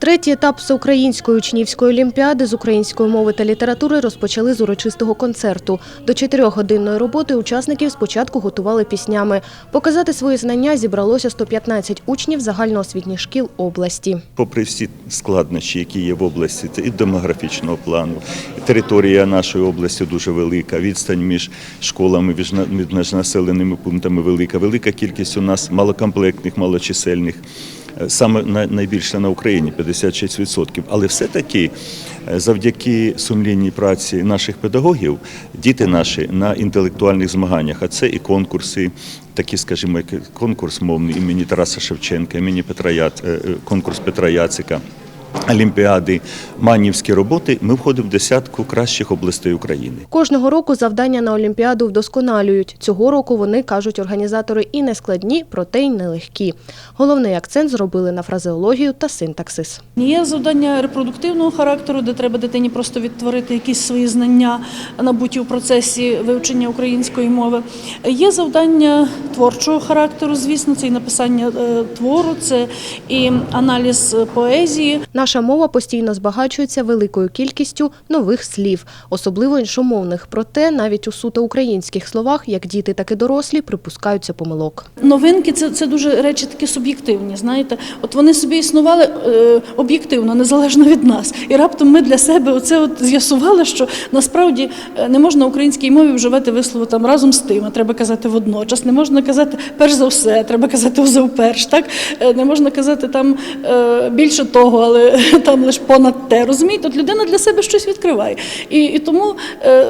Третій етап всеукраїнської учнівської олімпіади з української мови та літератури розпочали з урочистого концерту. До чотирьохгодинної роботи учасників спочатку готували піснями. Показати свої знання зібралося 115 учнів загальноосвітніх шкіл області. Попри всі складнощі, які є в області, це і демографічного плану, територія нашої області дуже велика, відстань між школами, між населеними пунктами велика, велика кількість у нас малокомплектних, малочисельних. Е, Саме на- найбільше на Україні 56%. Але все-таки е, завдяки сумлінній праці наших педагогів діти наші на інтелектуальних змаганнях, а це і конкурси, такі, скажімо, як конкурс мовний імені Тараса Шевченка, імені Петра Яц, е, конкурс Петра Яцика. Олімпіади, манівські роботи, ми входимо в десятку кращих областей України. Кожного року завдання на олімпіаду вдосконалюють. Цього року вони кажуть організатори і не складні, проте й нелегкі. Головний акцент зробили на фразеологію та синтаксис. Є завдання репродуктивного характеру, де треба дитині просто відтворити якісь свої знання, набуті у процесі вивчення української мови. Є завдання творчого характеру, звісно, це і написання е, твору, це і аналіз поезії. Наша мова постійно збагачується великою кількістю нових слів, особливо іншомовних. Проте навіть у суто українських словах, як діти, так і дорослі, припускаються помилок. Новинки це, це дуже речі такі суб'єктивні. Знаєте, от вони собі існували е, об'єктивно, незалежно від нас. І раптом ми для себе оце от з'ясували, що насправді е, не можна українській мові вживати вислову там разом з тим, а треба казати водночас. Не можна казати перш за все, треба казати вперш. Так Е, не можна казати там е, більше того, але там лише понад те. Розумієте, от людина для себе щось відкриває. І, і тому. Е,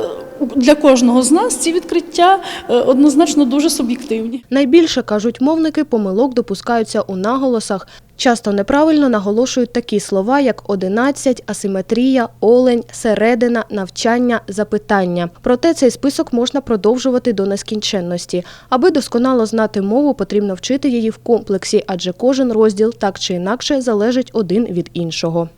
для кожного з нас ці відкриття е, однозначно дуже суб'єктивні. Найбільше, кажуть мовники, помилок допускаються у наголосах. Часто неправильно наголошують такі слова, як одинадцять, асиметрія, олень, середина, навчання, запитання. Проте цей список можна продовжувати до нескінченності. Аби досконало знати мову, потрібно вчити її в комплексі, адже кожен розділ так чи інакше залежить один від іншого.